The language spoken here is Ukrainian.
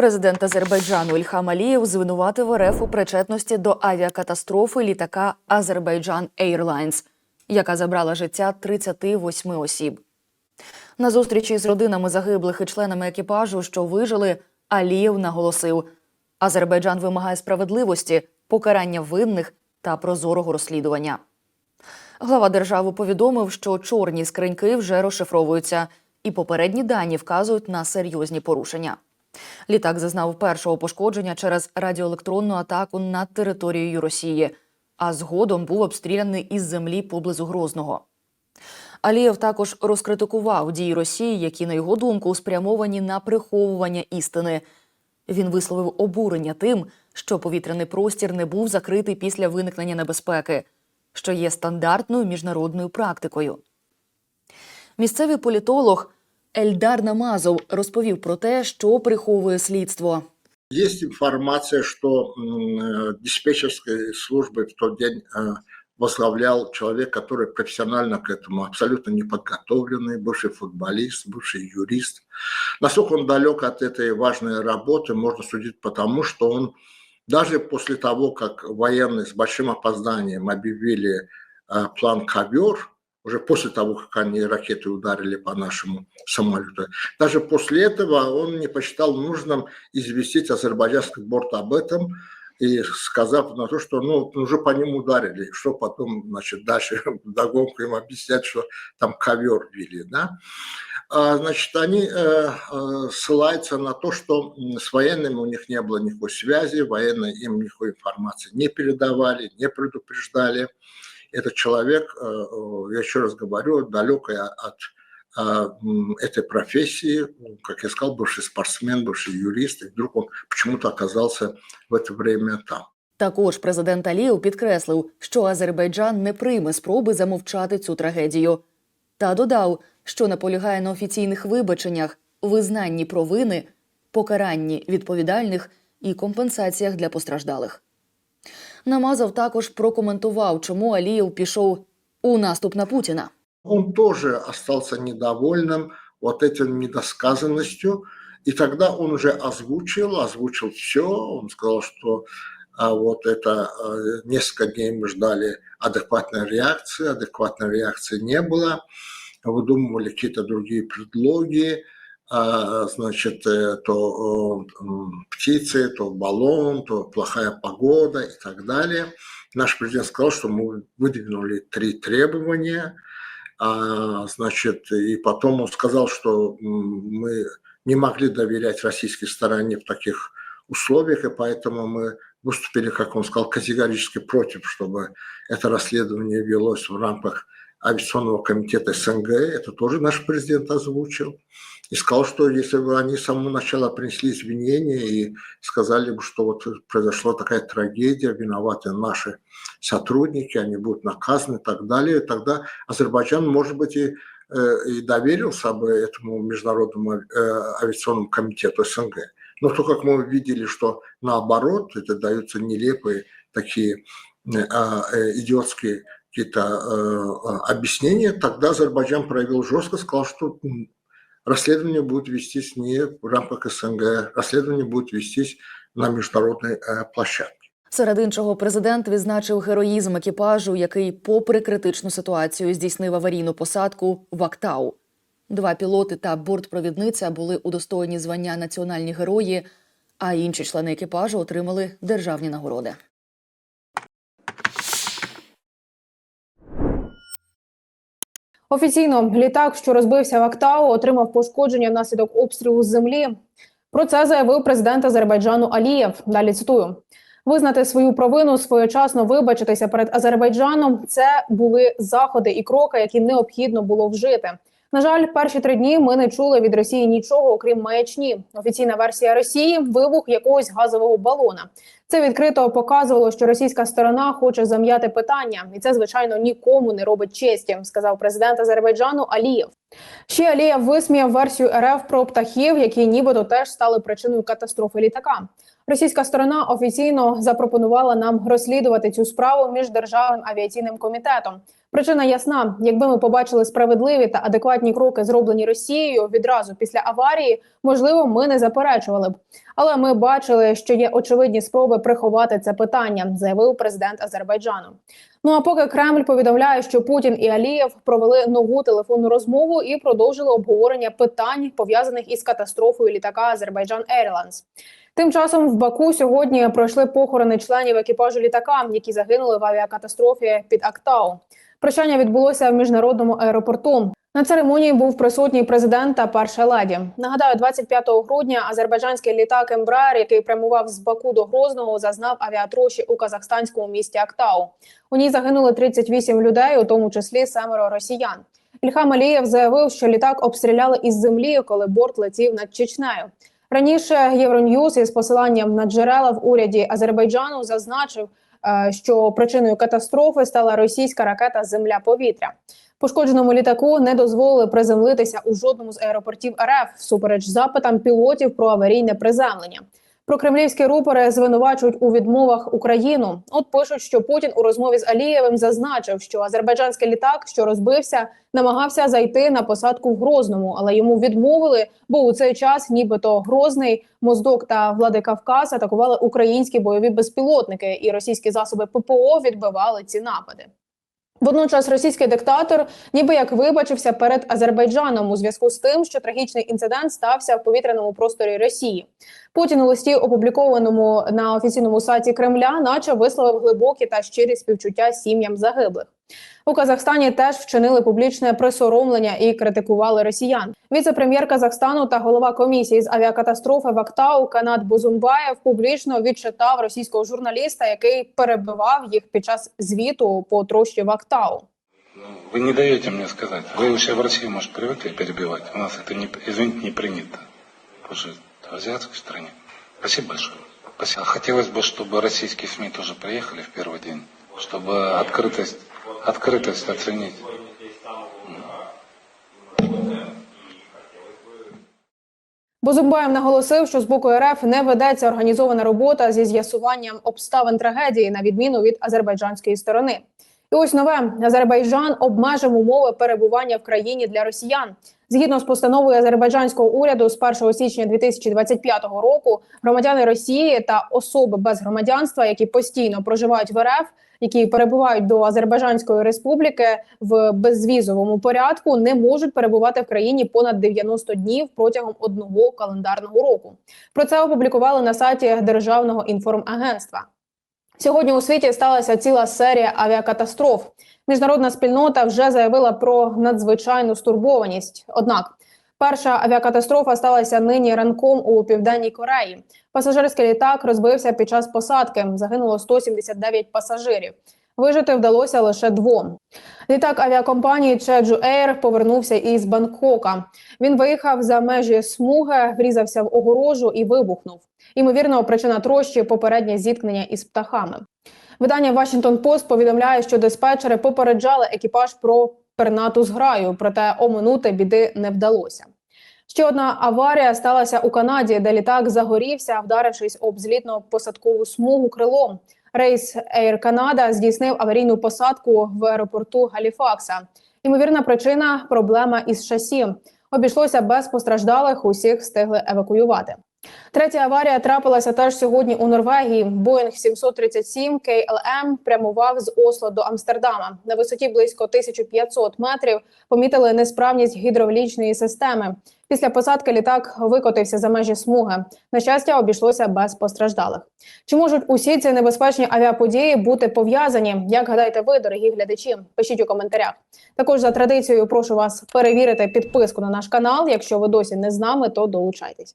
Президент Азербайджану Ільхам Алієв звинуватив РФ у причетності до авіакатастрофи літака Азербайджан Airlines, яка забрала життя 38 осіб. На зустрічі з родинами загиблих і членами екіпажу, що вижили, Алієв наголосив: Азербайджан вимагає справедливості, покарання винних та прозорого розслідування. Глава держави повідомив, що чорні скриньки вже розшифровуються, і попередні дані вказують на серйозні порушення. Літак зазнав першого пошкодження через радіоелектронну атаку над територією Росії, а згодом був обстріляний із землі поблизу Грозного. Алієв також розкритикував дії Росії, які, на його думку, спрямовані на приховування істини. Він висловив обурення тим, що повітряний простір не був закритий після виникнення небезпеки, що є стандартною міжнародною практикою. Місцевий політолог Ельдар Намазов розповів про те, що приховує слідство. Есть информация, что м, э, диспетчерской службой в тот день э, возглавлял человек, который профессионально к этому абсолютно неподготовленный, бывший футболист, бывший юрист. Насколько он далек от этой важной работы, можно судить потому, что он даже после того, как военные с большим опозданием объявили э, план «Ковер», уже после того, как они ракеты ударили по нашему самолету, даже после этого он не посчитал нужным известить азербайджанский борт об этом и сказав на то, что ну, уже по ним ударили, что потом, значит, дальше догонку им объяснять, что там ковер вели, да. А, Значит, они э, э, ссылаются на то, что с военными у них не было никакой связи, военные им никакой информации не передавали, не предупреждали. Этот человек, э, э, я еще раз говорю, далекий от а, м, этой профессии, ну, как я сказал, бывший спортсмен, бывший юрист, и вдруг он почему-то оказался в это время там. Також президент Алієв підкреслив, що Азербайджан не прийме спроби замовчати цю трагедію. Та додав, що наполягає на офіційних вибаченнях, визнанні провини, покаранні відповідальних і компенсаціях для постраждалих. Намазов також прокоментував, чому Алієв пішов у наступ на Путіна. Он тоже остался недовольным вот этим недосказанностью, и тогда он уже озвучил, озвучил все, он сказал, что а, вот это а, несколько дней мы ждали адекватной реакции, адекватной реакции не было, выдумывали какие-то другие предлоги, а, значит, э, то э, птицы, то баллон, то плохая погода и так далее. Наш президент сказал, что мы выдвинули три требования, а, значит, и потом он сказал, что мы не могли доверять российской стороне в таких условиях, и поэтому мы выступили, как он сказал, категорически против, чтобы это расследование велось в рамках авиационного комитета СНГ. Это тоже наш президент озвучил. И сказал, что если бы они с самого начала принесли извинения и сказали бы, что вот произошла такая трагедия, виноваты наши сотрудники, они будут наказаны и так далее, тогда Азербайджан, может быть, и, э, и доверился бы этому международному э, авиационному комитету СНГ. Но то, как мы видели, что наоборот, это даются нелепые такие э, а, идиотские какие-то э, объяснения, тогда Азербайджан проявил жестко, сказал, что расследование будет вестись не в рамках СНГ, расследование будет вестись на международной э, площадке. Серед іншого, президент відзначив героїзм екіпажу, який, попри критичну ситуацію, здійснив аварійну посадку в Актау. Два пілоти та бортпровідниця були удостоєні звання національні герої, а інші члени екіпажу отримали державні нагороди. Офіційно літак, що розбився в Актау, отримав пошкодження внаслідок обстрілу з землі. Про це заявив президент Азербайджану Алієв. Далі цитую: визнати свою провину, своєчасно вибачитися перед Азербайджаном. Це були заходи і кроки, які необхідно було вжити. На жаль, перші три дні ми не чули від Росії нічого, окрім маячні. Офіційна версія Росії вибух якогось газового балона. Це відкрито показувало, що російська сторона хоче зам'яти питання, і це звичайно нікому не робить честі, сказав президент Азербайджану Алієв. Ще Алієв висміяв версію РФ про птахів, які нібито теж стали причиною катастрофи літака. Російська сторона офіційно запропонувала нам розслідувати цю справу між державним авіаційним комітетом. Причина ясна: якби ми побачили справедливі та адекватні кроки, зроблені Росією відразу після аварії, можливо, ми не заперечували б. Але ми бачили, що є очевидні спроби приховати це питання, заявив президент Азербайджану. Ну а поки Кремль повідомляє, що Путін і Алієв провели нову телефонну розмову і продовжили обговорення питань пов'язаних із катастрофою літака Азербайджан Airlines. Тим часом в Баку сьогодні пройшли похорони членів екіпажу літака, які загинули в авіакатастрофі під Актау. Прощання відбулося в міжнародному аеропорту. На церемонії був присутній президент та перша леді. Нагадаю, 25 грудня азербайджанський літак Ембраер, який прямував з Баку до Грозного, зазнав авіатрощі у казахстанському місті Актау. У ній загинули 38 людей, у тому числі семеро росіян. Ільхам Алієв заявив, що літак обстріляли із землі, коли борт летів над Чечнею. Раніше Євроньюз із посиланням на джерела в уряді Азербайджану зазначив, е, що причиною катастрофи стала російська ракета Земля-повітря. Пошкодженому літаку не дозволили приземлитися у жодному з аеропортів РФ всупереч запитам пілотів про аварійне приземлення. Прокремлівські рупори звинувачують у відмовах Україну. От пишуть, що Путін у розмові з Алієвим зазначив, що азербайджанський літак, що розбився, намагався зайти на посадку в Грозному, але йому відмовили, бо у цей час, нібито Грозний, Моздок та Владикавказ атакували українські бойові безпілотники, і російські засоби ППО відбивали ці напади. Водночас російський диктатор ніби як вибачився перед Азербайджаном у зв'язку з тим, що трагічний інцидент стався в повітряному просторі Росії. Путін у листі, опублікованому на офіційному сайті Кремля, наче висловив глибокі та щирі співчуття сім'ям загиблих. У Казахстані теж вчинили публічне присоромлення і критикували росіян. Віце-прем'єр Казахстану та голова комісії з авіакатастрофи в Актау Канат Бузумбаєв публічно відчитав російського журналіста, який перебивав їх під час звіту по трощі в Актау. Ну, Вы не даете мне сказать. Вы вообще в России, может, привыкли перебивать. У нас это, не, извините, не принято. Вы же в азиатской стране. Спасибо большое. Спасибо. Хотелось бы, чтобы российские СМИ тоже приехали в первый день, чтобы открытость, открытость оценить. Бозумбаєв наголосив, що з боку РФ не ведеться організована робота зі з'ясуванням обставин трагедії, на відміну від азербайджанської сторони. І ось нове Азербайджан обмежив умови перебування в країні для росіян. Згідно з постановою азербайджанського уряду, з 1 січня 2025 року громадяни Росії та особи без громадянства, які постійно проживають в РФ, які перебувають до Азербайджанської республіки в безвізовому порядку, не можуть перебувати в країні понад 90 днів протягом одного календарного року. Про це опублікували на сайті Державного інформагентства. Сьогодні у світі сталася ціла серія авіакатастроф. Міжнародна спільнота вже заявила про надзвичайну стурбованість. Однак, перша авіакатастрофа сталася нині ранком у південній Кореї. Пасажирський літак розбився під час посадки. Загинуло 179 пасажирів. Вижити вдалося лише двом. Літак авіакомпанії Jeju Air повернувся із Бангкока. Він виїхав за межі смуги, врізався в огорожу і вибухнув. Ймовірно, причина трощі попереднє зіткнення із птахами. Видання Washington Post повідомляє, що диспетчери попереджали екіпаж про пернату зграю, проте оминути біди не вдалося. Ще одна аварія сталася у Канаді, де літак загорівся, вдарившись об злітно-посадкову смугу крилом. Рейс Air Canada здійснив аварійну посадку в аеропорту Галіфакса. Ймовірна причина проблема із шасі. Обійшлося без постраждалих, усіх встигли евакуювати. Третя аварія трапилася теж сьогодні у Норвегії. Боїнг 737 KLM прямував з Осло до Амстердама. На висоті близько 1500 метрів помітили несправність гідравлічної системи. Після посадки літак викотився за межі смуги. На щастя, обійшлося без постраждалих. Чи можуть усі ці небезпечні авіаподії бути пов'язані? Як гадаєте ви, дорогі глядачі? Пишіть у коментарях. Також за традицією прошу вас перевірити підписку на наш канал. Якщо ви досі не з нами, то долучайтеся.